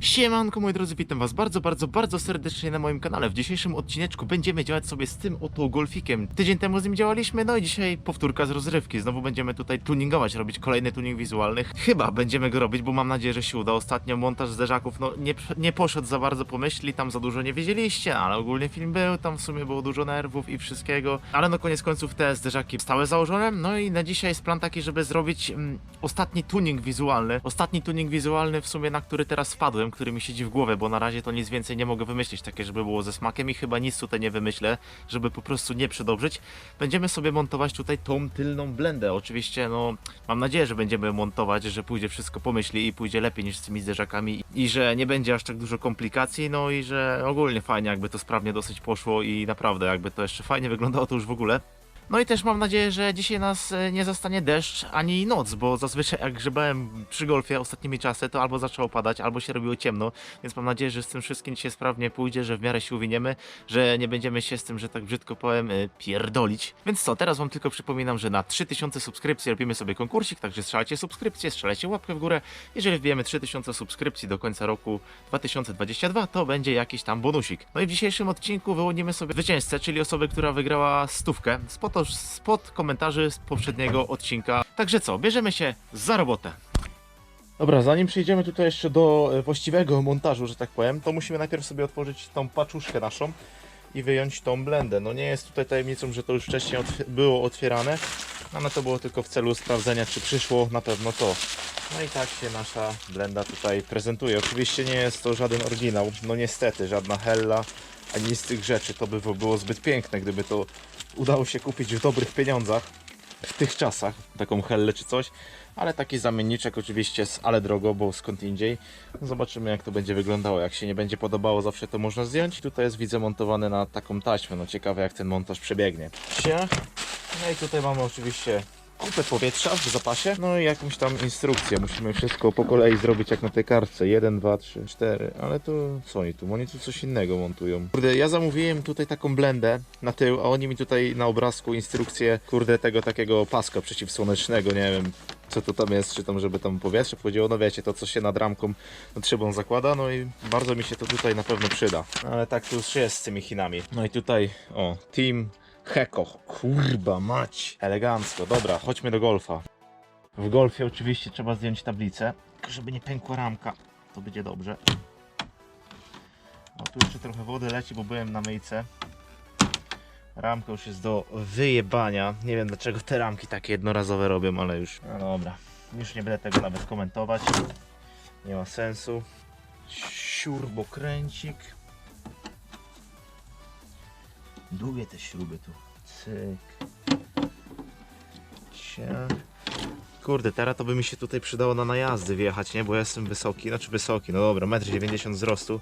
Siemanko moi drodzy, witam was bardzo, bardzo, bardzo serdecznie na moim kanale. W dzisiejszym odcineczku będziemy działać sobie z tym oto golfikiem. Tydzień temu z nim działaliśmy, no i dzisiaj powtórka z rozrywki. Znowu będziemy tutaj tuningować, robić kolejny tuning wizualny. Chyba będziemy go robić, bo mam nadzieję, że się uda. Ostatnio montaż zderzaków, no nie, nie poszedł za bardzo po myśli, tam za dużo nie wiedzieliście, ale ogólnie film był, tam w sumie było dużo nerwów i wszystkiego. Ale no koniec końców te zderzaki stałe założone, no i na dzisiaj jest plan taki, żeby zrobić mm, ostatni tuning wizualny. Ostatni tuning wizualny w sumie, na który teraz wpadłem, który mi siedzi w głowie, bo na razie to nic więcej nie mogę wymyślić, takie żeby było ze smakiem i chyba nic tutaj nie wymyślę, żeby po prostu nie przedobrzyć. Będziemy sobie montować tutaj tą tylną blendę. Oczywiście, no, mam nadzieję, że będziemy montować, że pójdzie wszystko po myśli i pójdzie lepiej niż z tymi zderzakami i że nie będzie aż tak dużo komplikacji, no i że ogólnie fajnie, jakby to sprawnie dosyć poszło i naprawdę, jakby to jeszcze fajnie wyglądało to już w ogóle. No i też mam nadzieję, że dzisiaj nas e, nie zastanie deszcz ani noc, bo zazwyczaj jak grzebałem przy golfie ostatnimi czasy, to albo zaczęło padać, albo się robiło ciemno, więc mam nadzieję, że z tym wszystkim dzisiaj sprawnie pójdzie, że w miarę się uwiniemy, że nie będziemy się z tym, że tak brzydko powiem, e, pierdolić. Więc co, teraz wam tylko przypominam, że na 3000 subskrypcji robimy sobie konkursik, także strzelajcie subskrypcję, strzelajcie łapkę w górę. Jeżeli wbijemy 3000 subskrypcji do końca roku 2022, to będzie jakiś tam bonusik. No i w dzisiejszym odcinku wyłonimy sobie zwycięzcę, czyli osobę, która wygrała stówkę spod, spod komentarzy z poprzedniego odcinka. Także co, bierzemy się za robotę. Dobra, zanim przejdziemy tutaj jeszcze do e, właściwego montażu, że tak powiem, to musimy najpierw sobie otworzyć tą paczuszkę naszą i wyjąć tą blendę. No nie jest tutaj tajemnicą, że to już wcześniej otw było otwierane, ale to było tylko w celu sprawdzenia, czy przyszło na pewno to. No i tak się nasza blenda tutaj prezentuje. Oczywiście nie jest to żaden oryginał, no niestety, żadna Hella, ani z tych rzeczy. To by było zbyt piękne, gdyby to udało się kupić w dobrych pieniądzach w tych czasach, taką Hellę czy coś, ale taki zamienniczek oczywiście, z, ale drogo, bo skąd indziej. Zobaczymy jak to będzie wyglądało, jak się nie będzie podobało zawsze to można zdjąć. Tutaj jest widzę montowany na taką taśmę, no ciekawe jak ten montaż przebiegnie. No i tutaj mamy oczywiście kupę powietrza w zapasie, no i jakąś tam instrukcję. Musimy wszystko po kolei zrobić jak na tej kartce. 1, 2, 3, 4, ale to co oni tu? Oni tu coś innego montują. Kurde, ja zamówiłem tutaj taką blendę na tył, a oni mi tutaj na obrazku instrukcję, kurde, tego takiego paska przeciwsłonecznego, nie wiem co to tam jest, czy tam, żeby tam powietrze wchodziło, no wiecie, to co się nad ramką nad szybą zakłada, no i bardzo mi się to tutaj na pewno przyda. Ale tak tu już jest z tymi Chinami. No i tutaj, o, Team Heko, kurba mać, elegancko, dobra, chodźmy do golfa. W golfie oczywiście trzeba zdjąć tablicę, żeby nie pękła ramka, to będzie dobrze. O, tu jeszcze trochę wody leci, bo byłem na myjce. Ramka już jest do wyjebania. Nie wiem dlaczego te ramki takie jednorazowe robią, ale już. No dobra. Już nie będę tego nawet komentować. Nie ma sensu. Śrubokręcik. Długie te śruby tu. Cyk. Ciach. Kurde, teraz to by mi się tutaj przydało na najazdy wjechać, nie? Bo ja jestem wysoki, znaczy wysoki, no dobra, 1,90 m wzrostu.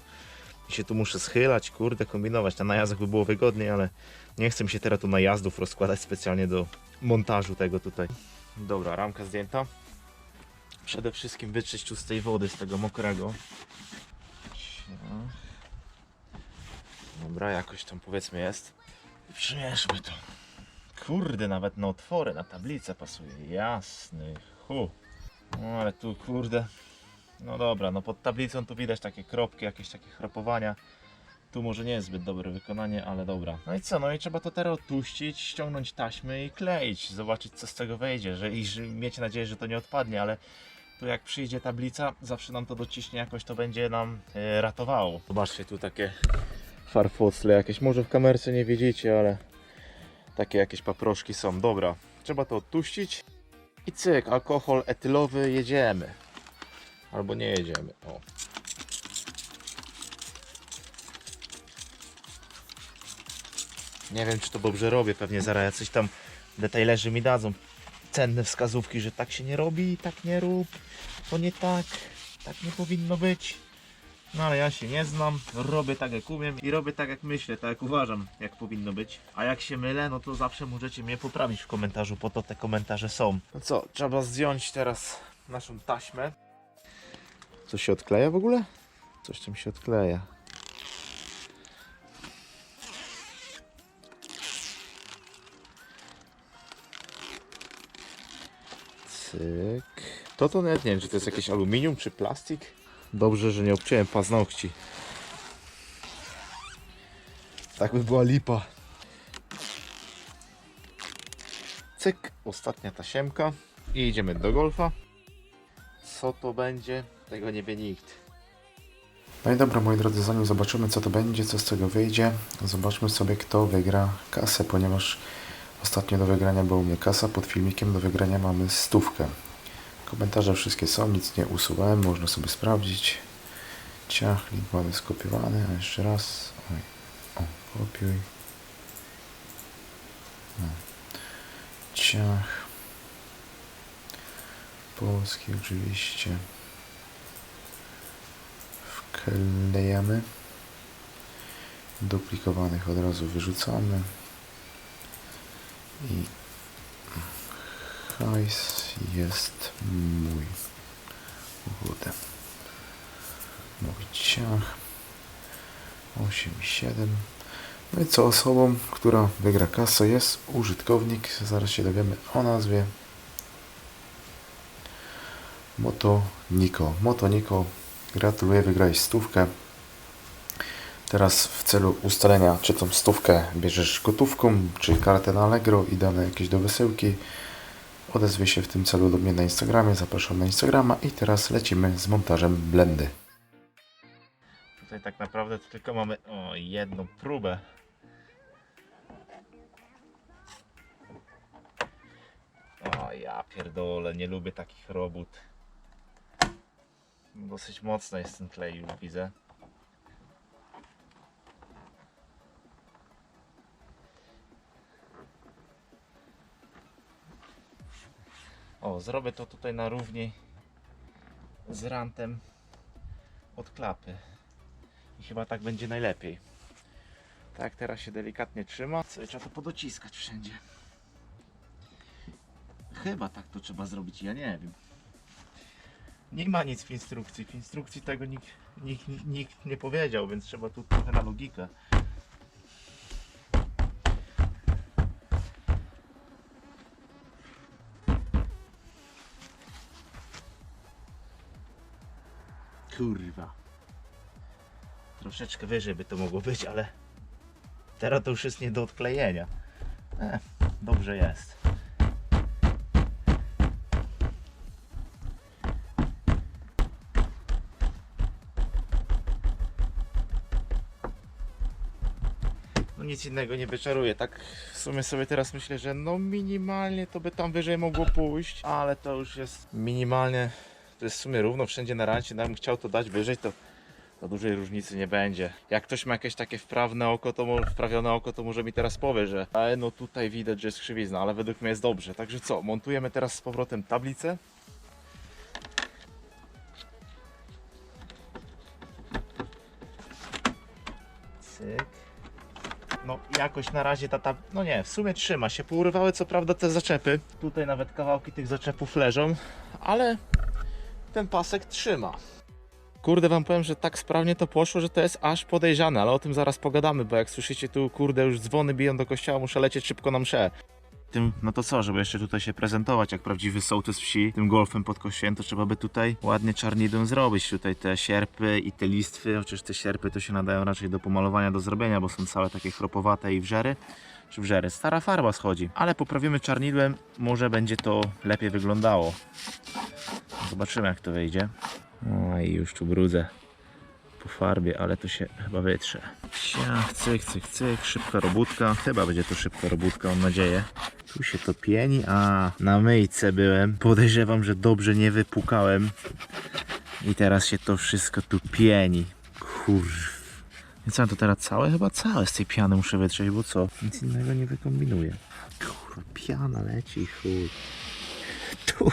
I się tu muszę schylać, kurde, kombinować. Na najazdach by było wygodniej, ale nie chcę mi się teraz tu najazdów rozkładać specjalnie do montażu tego tutaj. Dobra, ramka zdjęta. Przede wszystkim wytrzeć tu z tej wody, z tego mokrego. Ciach. Dobra, jakoś tam powiedzmy jest. Przymierzmy to. Kurde, nawet na otwory, na tablicę pasuje. Jasny, hu. No ale tu kurde. No dobra, no pod tablicą tu widać takie kropki, jakieś takie chrapowania. Tu może nie jest zbyt dobre wykonanie, ale dobra. No i co, no i trzeba to teraz odtuścić, ściągnąć taśmy i kleić, zobaczyć co z tego wejdzie, że, i że mieć nadzieję, że to nie odpadnie, ale tu jak przyjdzie tablica, zawsze nam to dociśnie, jakoś to będzie nam e, ratowało. Zobaczcie tu takie farfocle jakieś, może w kamerce nie widzicie, ale takie jakieś paproszki są. Dobra, trzeba to odtuścić i cyk, alkohol etylowy, jedziemy. Albo nie jedziemy, o. Nie wiem, czy to dobrze robię. Pewnie zaraz jacyś tam detailerzy mi dadzą cenne wskazówki, że tak się nie robi, tak nie rób, to nie tak, tak nie powinno być. No ale ja się nie znam, robię tak jak umiem i robię tak jak myślę, tak jak uważam, jak powinno być. A jak się mylę, no to zawsze możecie mnie poprawić w komentarzu, po to te komentarze są. No co, trzeba zdjąć teraz naszą taśmę. Coś się odkleja w ogóle? Coś tam się odkleja. Cyk. To to nawet nie wiem, czy to jest jakieś aluminium, czy plastik. Dobrze, że nie obciąłem paznokci. Tak by była lipa. Cyk, ostatnia tasiemka i idziemy do golfa. Co to będzie? Tego nie wie nikt. No i dobra, moi drodzy, zanim zobaczymy, co to będzie, co z tego wyjdzie, zobaczmy sobie, kto wygra kasę, ponieważ ostatnio do wygrania była u mnie kasa, pod filmikiem do wygrania mamy stówkę. Komentarze wszystkie są, nic nie usuwałem, można sobie sprawdzić. Ciach, link mamy skopiowany, a jeszcze raz. Oj. O, kopiuj. No. Ciach. Polski oczywiście. Wklejamy. Duplikowanych od razu wyrzucamy. I hajs jest mój. Kurde. Mój ciach. 8 i 7. No i co osobą, która wygra kasę jest użytkownik, zaraz się dowiemy o nazwie. Moto Niko. Moto Niko, gratuluję, wygrałeś stówkę. Teraz w celu ustalenia, czy tą stówkę bierzesz gotówką, czy kartę na Allegro i dane jakieś do wysyłki, odezwij się w tym celu do mnie na Instagramie, zapraszam na Instagrama i teraz lecimy z montażem blendy. Tutaj tak naprawdę tylko mamy o, jedną próbę. O ja pierdolę, nie lubię takich robót. Dosyć mocno jest ten klej już widzę. Zrobię to tutaj na równi z rantem od klapy. I chyba tak będzie najlepiej. Tak, teraz się delikatnie trzyma. Sobie trzeba to podociskać wszędzie. Chyba tak to trzeba zrobić, ja nie wiem. Nie ma nic w instrukcji. W instrukcji tego nikt, nikt, nikt nie powiedział, więc trzeba tu trochę na logikę. Kurwa. Troszeczkę wyżej by to mogło być, ale teraz to już jest nie do odklejenia. E, dobrze jest. No nic innego nie wyczaruję. Tak w sumie sobie teraz myślę, że no minimalnie to by tam wyżej mogło pójść, ale to już jest minimalnie. To jest w sumie równo wszędzie na rancie. Gdybym chciał to dać wyżej, to to dużej różnicy nie będzie. Jak ktoś ma jakieś takie wprawne oko, to wprawione oko, to może mi teraz powie, że ale no tutaj widać, że jest krzywizna, ale według mnie jest dobrze. Także co, montujemy teraz z powrotem tablicę. Cyk. No jakoś na razie ta, ta no nie, w sumie trzyma się. Pourywały co prawda te zaczepy. Tutaj nawet kawałki tych zaczepów leżą, ale ten pasek trzyma. Kurde, wam powiem, że tak sprawnie to poszło, że to jest aż podejrzane, ale o tym zaraz pogadamy, bo jak słyszycie tu, kurde, już dzwony biją do kościoła, muszę lecieć szybko na mszę. Tym, no to co, żeby jeszcze tutaj się prezentować jak prawdziwy sołtys wsi, tym golfem pod kościołem, to trzeba by tutaj ładnie czarnidłem zrobić. Tutaj te sierpy i te listwy, chociaż te sierpy to się nadają raczej do pomalowania, do zrobienia, bo są całe takie chropowate i wrzery. Czy wrzery? Stara farba schodzi, ale poprawimy czarnidłem, może będzie to lepiej wyglądało. Zobaczymy jak to wyjdzie. O i już tu brudzę po farbie, ale to się chyba wytrze. Ciach, cyk, cyk, cyk, szybka robótka. Chyba będzie to szybka robótka, mam nadzieję. Tu się to pieni, a na myjce byłem. Podejrzewam, że dobrze nie wypukałem. I teraz się to wszystko tu pieni. Kurw. Więc co, to teraz całe? Chyba całe z tej piany muszę wytrzeć, bo co? Nic innego nie wykombinuję. Kurwa, piana leci, chuj. Tu,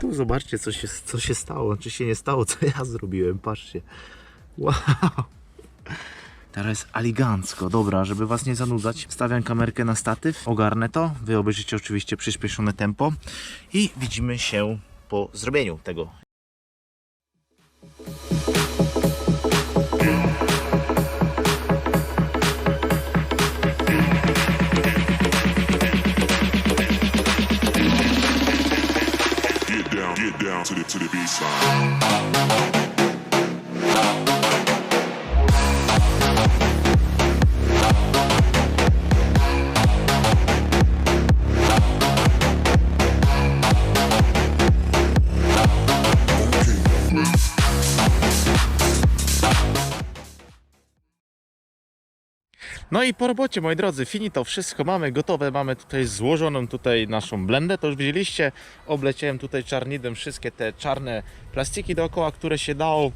tu zobaczcie, co się, co się stało. Czy się nie stało, co ja zrobiłem. Patrzcie. Wow. Teraz jest elegancko. Dobra, żeby was nie zanudzać, stawiam kamerkę na statyw, ogarnę to. Wy obejrzycie oczywiście przyspieszone tempo i widzimy się po zrobieniu tego. down, get down to the to the baseline. No i po robocie, moi drodzy, finito, wszystko mamy gotowe, mamy tutaj złożoną tutaj naszą blendę, to już widzieliście, obleciałem tutaj czarnidem wszystkie te czarne plastiki dookoła, które się dało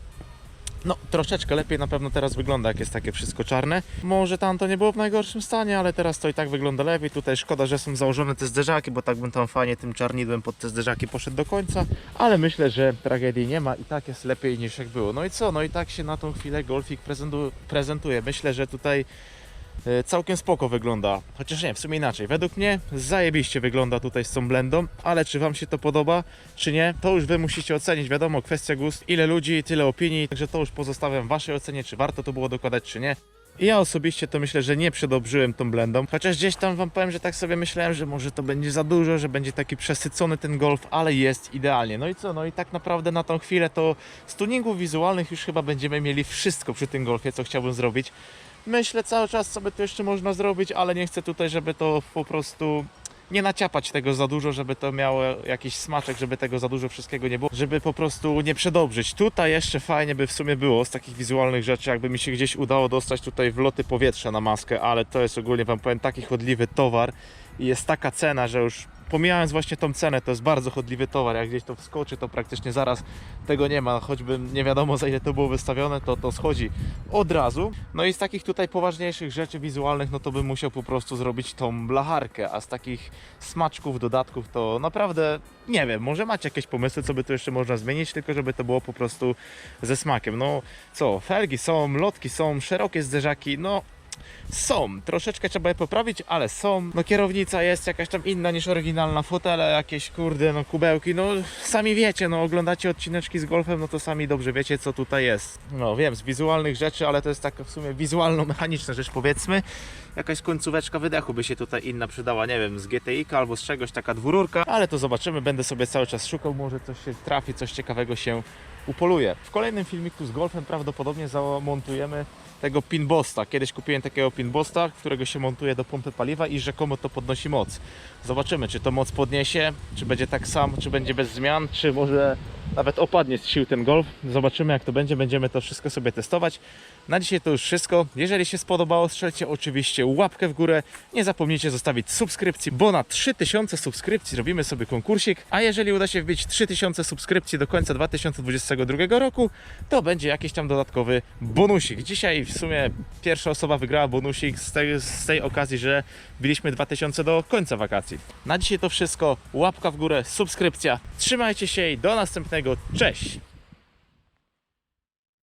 no, troszeczkę lepiej na pewno teraz wygląda, jak jest takie wszystko czarne. Może tam to nie było w najgorszym stanie, ale teraz to i tak wygląda lepiej. Tutaj szkoda, że są założone te zderzaki, bo tak bym tam fajnie tym czarnidłem pod te zderzaki poszedł do końca. Ale myślę, że tragedii nie ma i tak jest lepiej niż jak było. No i co? No i tak się na tą chwilę Golfik prezentu- prezentuje. Myślę, że tutaj całkiem spoko wygląda. Chociaż nie, w sumie inaczej. Według mnie zajebiście wygląda tutaj z tą blendą, ale czy Wam się to podoba, czy nie, to już Wy musicie ocenić. Wiadomo, kwestia gust. Ile ludzi, tyle opinii, także to już pozostawiam Waszej ocenie, czy warto to było dokładać, czy nie. Ja osobiście to myślę, że nie przedobrzyłem tą blendą, chociaż gdzieś tam wam powiem, że tak sobie myślałem, że może to będzie za dużo, że będzie taki przesycony ten golf, ale jest idealnie. No i co, no i tak naprawdę na tą chwilę to z tuningów wizualnych już chyba będziemy mieli wszystko przy tym golfie, co chciałbym zrobić. Myślę cały czas, co by tu jeszcze można zrobić, ale nie chcę tutaj, żeby to po prostu nie naciapać tego za dużo, żeby to miało jakiś smaczek, żeby tego za dużo wszystkiego nie było, żeby po prostu nie przedobrzyć. Tutaj jeszcze fajnie by w sumie było z takich wizualnych rzeczy, jakby mi się gdzieś udało dostać tutaj wloty powietrza na maskę, ale to jest ogólnie wam powiem taki chodliwy towar i jest taka cena, że już pomijając właśnie tą cenę, to jest bardzo chodliwy towar, jak gdzieś to wskoczy, to praktycznie zaraz tego nie ma, choćby nie wiadomo za ile to było wystawione, to to schodzi od razu. No i z takich tutaj poważniejszych rzeczy wizualnych, no to bym musiał po prostu zrobić tą blacharkę, a z takich smaczków, dodatków to naprawdę nie wiem, może macie jakieś pomysły, co by tu jeszcze można zmienić, tylko żeby to było po prostu ze smakiem. No co, felgi są, lotki są, szerokie zderzaki, no są. Troszeczkę trzeba je poprawić, ale są. No kierownica jest jakaś tam inna niż oryginalna, fotele jakieś, kurde, no kubełki, no sami wiecie, no oglądacie odcineczki z golfem, no to sami dobrze wiecie, co tutaj jest. No wiem, z wizualnych rzeczy, ale to jest taka w sumie wizualno-mechaniczna rzecz, powiedzmy. Jakaś końcóweczka wydechu by się tutaj inna przydała, nie wiem, z GTI albo z czegoś, taka dwururka, ale to zobaczymy, będę sobie cały czas szukał, może coś się trafi, coś ciekawego się upoluje. W kolejnym filmiku z golfem prawdopodobnie zamontujemy tego pinbosta. Kiedyś kupiłem takiego pinbosta, którego się montuje do pompy paliwa i rzekomo to podnosi moc. Zobaczymy, czy to moc podniesie, czy będzie tak sam, czy będzie bez zmian, czy może nawet opadnie z sił ten golf. Zobaczymy jak to będzie, będziemy to wszystko sobie testować. Na dzisiaj to już wszystko. Jeżeli się spodobało, strzelcie oczywiście łapkę w górę. Nie zapomnijcie zostawić subskrypcji, bo na 3000 subskrypcji robimy sobie konkursik. A jeżeli uda się wbić 3000 subskrypcji do końca 2022 roku, to będzie jakiś tam dodatkowy bonusik. Dzisiaj w sumie pierwsza osoba wygrała bonusik z tej, z tej okazji, że biliśmy 2000 do końca wakacji. Na dzisiaj to wszystko. Łapka w górę, subskrypcja. Trzymajcie się i do następnego. Cześć!